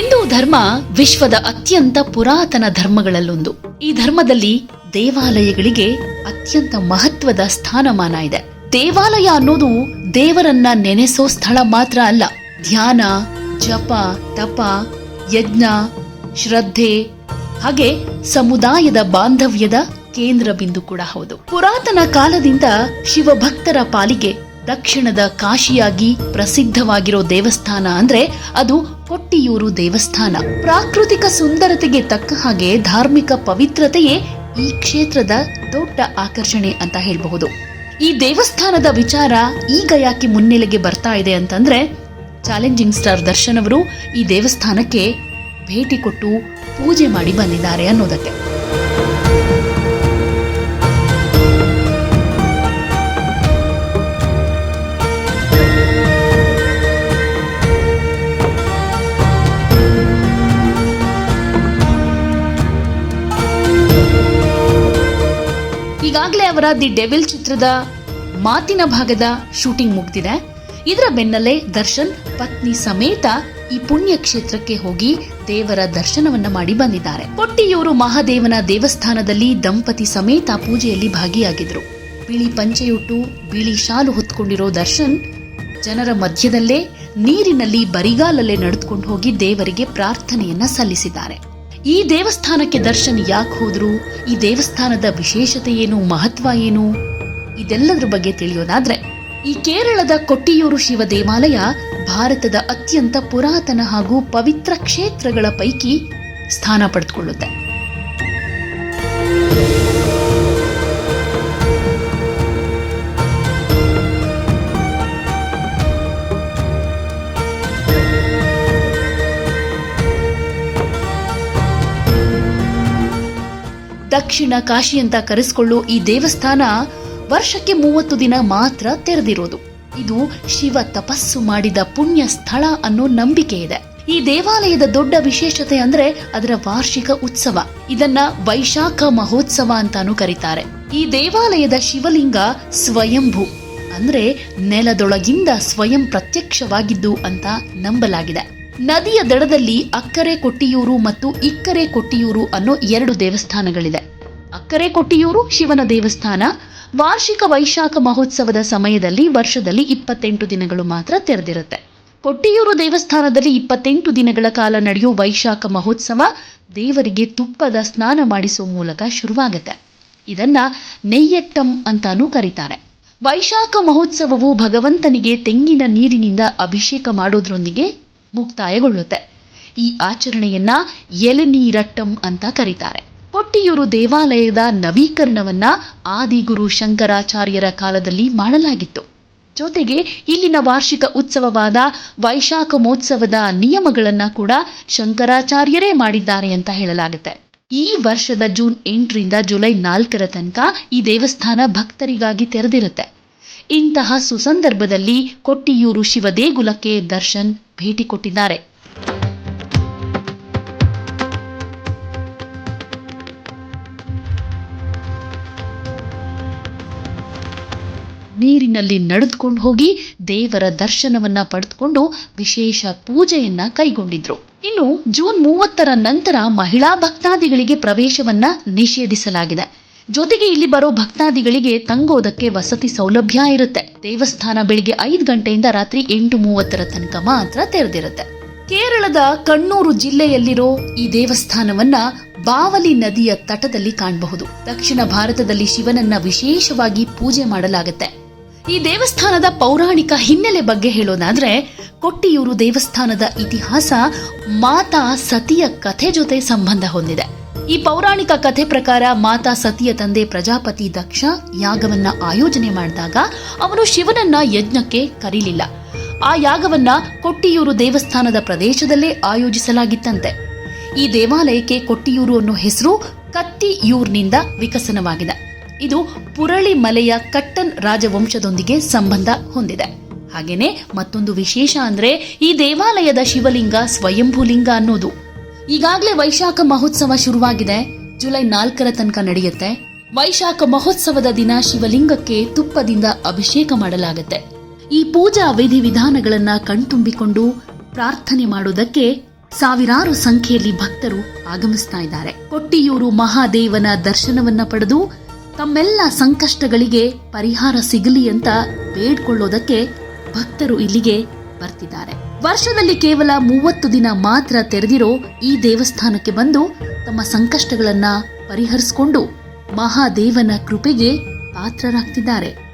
ಹಿಂದೂ ಧರ್ಮ ವಿಶ್ವದ ಅತ್ಯಂತ ಪುರಾತನ ಧರ್ಮಗಳಲ್ಲೊಂದು. ಈ ಧರ್ಮದಲ್ಲಿ ದೇವಾಲಯಗಳಿಗೆ ಅತ್ಯಂತ ಮಹತ್ವದ ಸ್ಥಾನಮಾನ ಇದೆ. ದೇವಾಲಯ ಅನ್ನೋದು ದೇವರನ್ನ ನೆನೆಸೋ ಸ್ಥಳ ಮಾತ್ರ ಅಲ್ಲ. ಧ್ಯಾನ, ಜಪ, ತಪ, ಯಜ್ಞ, ಶ್ರದ್ಧೆ, ಹಾಗೆ ಸಮುದಾಯದ ಬಾಂಧವ್ಯದ ಕೇಂದ್ರ ಬಿಂದು ಕೂಡ ಹೌದು. ಪುರಾತನ ಕಾಲದಿಂದ ಶಿವಭಕ್ತರ ಪಾಲಿಗೆ ದಕ್ಷಿಣದ ಕಾಶಿಯಾಗಿ ಪ್ರಸಿದ್ಧವಾಗಿರೋ ದೇವಸ್ಥಾನ ಅಂದ್ರೆ ಅದು ಕೊಟ್ಟಿಯೂರು ದೇವಸ್ಥಾನ. ಪ್ರಾಕೃತಿಕ ಸುಂದರತೆಗೆ ತಕ್ಕ ಹಾಗೆ ಧಾರ್ಮಿಕ ಪವಿತ್ರತೆಯೇ ಈ ಕ್ಷೇತ್ರದ ದೊಡ್ಡ ಆಕರ್ಷಣೆ ಅಂತ ಹೇಳಬಹುದು. ಈ ದೇವಸ್ಥಾನದ ವಿಚಾರ ಈಗ ಯಾಕೆ ಮುನ್ನೆಲೆಗೆ ಬರ್ತಾ ಇದೆ ಅಂತಂದ್ರೆ ಚಾಲೆಂಜಿಂಗ್ ಸ್ಟಾರ್ ದರ್ಶನ್ ಅವರು ಈ ದೇವಸ್ಥಾನಕ್ಕೆ ಭೇಟಿ ಕೊಟ್ಟು ಪೂಜೆ ಮಾಡಿ ಬಂದಿದ್ದಾರೆ ಅನ್ನೋದಕ್ಕೆ. ಅವರ ದಿ ಡೆವಿಲ್ ಚಿತ್ರದ ಮಾತಿನ ಭಾಗದ ಶೂಟಿಂಗ್ ಮುಗ್ದಿದೆ. ಇದರ ಬೆನ್ನಲ್ಲೇ ದರ್ಶನ್, ಪತ್ನಿ ಸಮೇತ ಈ ಪುಣ್ಯ ಕ್ಷೇತ್ರಕ್ಕೆ ಹೋಗಿ ದೇವರ ದರ್ಶನವನ್ನ ಮಾಡಿ ಬಂದಿದ್ದಾರೆ. ಕೊಟ್ಟಿಯೂರು ಮಹಾದೇವನ ದೇವಸ್ಥಾನದಲ್ಲಿ ದಂಪತಿ ಸಮೇತ ಪೂಜೆಯಲ್ಲಿ ಭಾಗಿಯಾಗಿದ್ರು. ಬಿಳಿ ಪಂಚೆಯುಟ್ಟು, ಬಿಳಿ ಶಾಲು ಹೊತ್ಕೊಂಡಿರೋ ದರ್ಶನ್ ಜನರ ಮಧ್ಯದಲ್ಲೇ ನೀರಿನಲ್ಲಿ ಬರಿಗಾಲಲ್ಲೇ ನಡೆದುಕೊಂಡು ಹೋಗಿ ದೇವರಿಗೆ ಪ್ರಾರ್ಥನೆಯನ್ನ ಸಲ್ಲಿಸಿದ್ದಾರೆ. ಈ ದೇವಸ್ಥಾನಕ್ಕೆ ದರ್ಶನ್ ಯಾಕೆ ಹೋದ್ರು? ಈ ದೇವಸ್ಥಾನದ ವಿಶೇಷತೆ ಏನು? ಮಹತ್ವ ಏನು? ಇದೆಲ್ಲದರ ಬಗ್ಗೆ ತಿಳಿಯೋದಾದ್ರೆ, ಈ ಕೇರಳದ ಕೊಟ್ಟಿಯೂರು ಶಿವ ದೇವಾಲಯ ಭಾರತದ ಅತ್ಯಂತ ಪುರಾತನ ಹಾಗೂ ಪವಿತ್ರ ಕ್ಷೇತ್ರಗಳ ಪೈಕಿ ಸ್ಥಾನ ಪಡೆದುಕೊಳ್ಳುತ್ತೆ. ದಕ್ಷಿಣ ಕಾಶಿ ಅಂತ ಕರೆಸಿಕೊಳ್ಳೋ ಈ ದೇವಸ್ಥಾನ ವರ್ಷಕ್ಕೆ ಮೂವತ್ತು ದಿನ ಮಾತ್ರ ತೆರೆದಿರೋದು. ಇದು ಶಿವ ತಪಸ್ಸು ಮಾಡಿದ ಪುಣ್ಯ ಸ್ಥಳ ಅನ್ನೋ ನಂಬಿಕೆ ಇದೆ. ಈ ದೇವಾಲಯದ ದೊಡ್ಡ ವಿಶೇಷತೆ ಅಂದ್ರೆ ಅದರ ವಾರ್ಷಿಕ ಉತ್ಸವ. ಇದನ್ನ ವೈಶಾಖ ಮಹೋತ್ಸವ ಅಂತಾನೂ ಕರೀತಾರೆ. ಈ ದೇವಾಲಯದ ಶಿವಲಿಂಗ ಸ್ವಯಂಭೂ ಅಂದ್ರೆ ನೆಲದೊಳಗಿಂದ ಸ್ವಯಂ ಪ್ರತ್ಯಕ್ಷವಾಗಿದ್ದು ಅಂತ ನಂಬಲಾಗಿದೆ. ನದಿಯ ದಡದಲ್ಲಿ ಅಕ್ಕರೆ ಕೊಟ್ಟಿಯೂರು ಮತ್ತು ಇಕ್ಕರೆ ಕೊಟ್ಟಿಯೂರು ಅನ್ನೋ ಎರಡು ದೇವಸ್ಥಾನಗಳಿದೆ. ಅಕ್ಕರೆ ಕೊಟ್ಟಿಯೂರು ಶಿವನ ದೇವಸ್ಥಾನ, ವಾರ್ಷಿಕ ವೈಶಾಖ ಮಹೋತ್ಸವದ ಸಮಯದಲ್ಲಿ ವರ್ಷದಲ್ಲಿ ಇಪ್ಪತ್ತೆಂಟು ದಿನಗಳು ಮಾತ್ರ ತೆರೆದಿರುತ್ತೆ. ಕೊಟ್ಟಿಯೂರು ದೇವಸ್ಥಾನದಲ್ಲಿ ಇಪ್ಪತ್ತೆಂಟು ದಿನಗಳ ಕಾಲ ನಡೆಯುವ ವೈಶಾಖ ಮಹೋತ್ಸವ ದೇವರಿಗೆ ತುಪ್ಪದ ಸ್ನಾನ ಮಾಡಿಸುವ ಮೂಲಕ ಶುರುವಾಗುತ್ತೆ. ಇದನ್ನ ನೆಯ್ಯಟ್ಟಂ ಅಂತಾನೂ ಕರೀತಾರೆ. ವೈಶಾಖ ಮಹೋತ್ಸವವು ಭಗವಂತನಿಗೆ ತೆಂಗಿನ ನೀರಿನಿಂದ ಅಭಿಷೇಕ ಮಾಡೋದ್ರೊಂದಿಗೆ ಮುಕ್ತಾಯಗೊಳ್ಳುತ್ತೆ. ಈ ಆಚರಣೆಯನ್ನ ಎಲೆನೀರಟ್ಟಂ ಅಂತ ಕರೀತಾರೆ. ಕೊಟ್ಟಿಯೂರು ದೇವಾಲಯದ ನವೀಕರಣವನ್ನ ಆದಿಗುರು ಶಂಕರಾಚಾರ್ಯರ ಕಾಲದಲ್ಲಿ ಮಾಡಲಾಗಿತ್ತು. ಜೊತೆಗೆ ಇಲ್ಲಿನ ವಾರ್ಷಿಕ ಉತ್ಸವವಾದ ವೈಶಾಖ ಮಹೋತ್ಸವದ ನಿಯಮಗಳನ್ನ ಕೂಡ ಶಂಕರಾಚಾರ್ಯರೇ ಮಾಡಿದ್ದಾರೆ ಅಂತ ಹೇಳಲಾಗುತ್ತೆ. ಈ ವರ್ಷದ ಜೂನ್ ಎಂಟರಿಂದ ಜುಲೈ ನಾಲ್ಕರ ತನಕ ಈ ದೇವಸ್ಥಾನ ಭಕ್ತರಿಗಾಗಿ ತೆರೆದಿರುತ್ತೆ. ಇಂತಹ ಸುಸಂದರ್ಭದಲ್ಲಿ ಕೊಟ್ಟಿಯೂರು ಶಿವದೇಗುಲಕ್ಕೆ ದರ್ಶನ್ ಭೇಟಿ ಕೊಟ್ಟಿದ್ದಾರೆ. ನೀರಿನಲ್ಲಿ ನಡೆದುಕೊಂಡು ಹೋಗಿ ದೇವರ ದರ್ಶನವನ್ನ ಪಡೆದುಕೊಂಡು ವಿಶೇಷ ಪೂಜೆಯನ್ನು ಕೈಗೊಂಡಿದ್ರು. ಇನ್ನು ಜೂನ್ ಮೂವತ್ತರ ನಂತರ ಮಹಿಳಾ ಭಕ್ತಾದಿಗಳಿಗೆ ಪ್ರವೇಶವನ್ನ ನಿಷೇಧಿಸಲಾಗಿದೆ. ಜೊತೆಗೆ ಇಲ್ಲಿ ಬರೋ ಭಕ್ತಾದಿಗಳಿಗೆ ತಂಗೋದಕ್ಕೆ ವಸತಿ ಸೌಲಭ್ಯ ಇರುತ್ತೆ. ದೇವಸ್ಥಾನ ಬೆಳಿಗ್ಗೆ ಐದು ಗಂಟೆಯಿಂದ ರಾತ್ರಿ ಎಂಟು ಮೂವತ್ತರ ತನಕ ಮಾತ್ರ ತೆರೆದಿರುತ್ತೆ. ಕೇರಳದ ಕಣ್ಣೂರು ಜಿಲ್ಲೆಯಲ್ಲಿರೋ ಈ ದೇವಸ್ಥಾನವನ್ನ ಬಾವಲಿ ನದಿಯ ತಟದಲ್ಲಿ ಕಾಣಬಹುದು. ದಕ್ಷಿಣ ಭಾರತದಲ್ಲಿ ಶಿವನನ್ನ ವಿಶೇಷವಾಗಿ ಪೂಜೆ ಮಾಡಲಾಗುತ್ತೆ. ಈ ದೇವಸ್ಥಾನದ ಪೌರಾಣಿಕ ಹಿನ್ನೆಲೆ ಬಗ್ಗೆ ಹೇಳೋದಾದ್ರೆ, ಕೊಟ್ಟಿಯೂರು ದೇವಸ್ಥಾನದ ಇತಿಹಾಸ ಮಾತಾ ಸತಿಯ ಕಥೆ ಜೊತೆ ಸಂಬಂಧ ಹೊಂದಿದೆ. ಈ ಪೌರಾಣಿಕ ಕಥೆ ಪ್ರಕಾರ ಮಾತಾ ಸತಿಯ ತಂದೆ ಪ್ರಜಾಪತಿ ದಕ್ಷ ಯಾಗವನ್ನ ಆಯೋಜನೆ ಮಾಡಿದಾಗ ಅವನು ಶಿವನನ್ನ ಯಜ್ಞಕ್ಕೆ ಕರೀಲಿಲ್ಲ. ಆ ಯಾಗವನ್ನ ಕೊಟ್ಟಿಯೂರು ದೇವಸ್ಥಾನದ ಪ್ರದೇಶದಲ್ಲೇ ಆಯೋಜಿಸಲಾಗಿತ್ತಂತೆ. ಈ ದೇವಾಲಯಕ್ಕೆ ಕೊಟ್ಟಿಯೂರು ಅನ್ನೋ ಹೆಸರು ಕತ್ತಿಯೂರ್ನಿಂದ ವಿಕಸನವಾಗಿದೆ. ಇದು ಪುರಳಿ ಮಲೆಯ ಕಟ್ಟನ್ ರಾಜವಂಶದೊಂದಿಗೆ ಸಂಬಂಧ ಹೊಂದಿದೆ. ಹಾಗೇನೆ ಮತ್ತೊಂದು ವಿಶೇಷ ಅಂದ್ರೆ ಈ ದೇವಾಲಯದ ಶಿವಲಿಂಗ ಸ್ವಯಂಭೂಲಿಂಗ ಅನ್ನೋದು. ಈಗಾಗಲೇ ವೈಶಾಖ ಮಹೋತ್ಸವ ಶುರುವಾಗಿದೆ. ಜುಲೈ ನಾಲ್ಕರ ತನಕ ನಡೆಯುತ್ತೆ. ವೈಶಾಖ ಮಹೋತ್ಸವದ ದಿನ ಶಿವಲಿಂಗಕ್ಕೆ ತುಪ್ಪದಿಂದ ಅಭಿಷೇಕ ಮಾಡಲಾಗುತ್ತೆ. ಈ ಪೂಜಾ ವಿಧಿವಿಧಾನಗಳನ್ನ ಕಣ್ತುಂಬಿಕೊಂಡು ಪ್ರಾರ್ಥನೆ ಮಾಡೋದಕ್ಕೆ ಸಾವಿರಾರು ಸಂಖ್ಯೆಯಲ್ಲಿ ಭಕ್ತರು ಆಗಮಿಸ್ತಾ ಇದ್ದಾರೆ. ಕೊಟ್ಟಿಯೂರು ಮಹಾದೇವನ ದರ್ಶನವನ್ನ ಪಡೆದು ತಮ್ಮೆಲ್ಲ ಸಂಕಷ್ಟಗಳಿಗೆ ಪರಿಹಾರ ಸಿಗಲಿ ಅಂತ ಬೇಡ್ಕೊಳ್ಳೋದಕ್ಕೆ ಭಕ್ತರು ಇಲ್ಲಿಗೆ ಬರ್ತಿದ್ದಾರೆ. ವರ್ಷದಲ್ಲಿ ಕೇವಲ ಮೂವತ್ತು ದಿನ ಮಾತ್ರ ತೆರೆದಿರೋ ಈ ದೇವಸ್ಥಾನಕ್ಕೆ ಬಂದು ತಮ್ಮ ಸಂಕಷ್ಟಗಳನ್ನ ಪರಿಹರಿಸಿಕೊಂಡು ಮಹಾದೇವನ ಕೃಪೆಗೆ ಪಾತ್ರರಾಗ್ತಿದ್ದಾರೆ.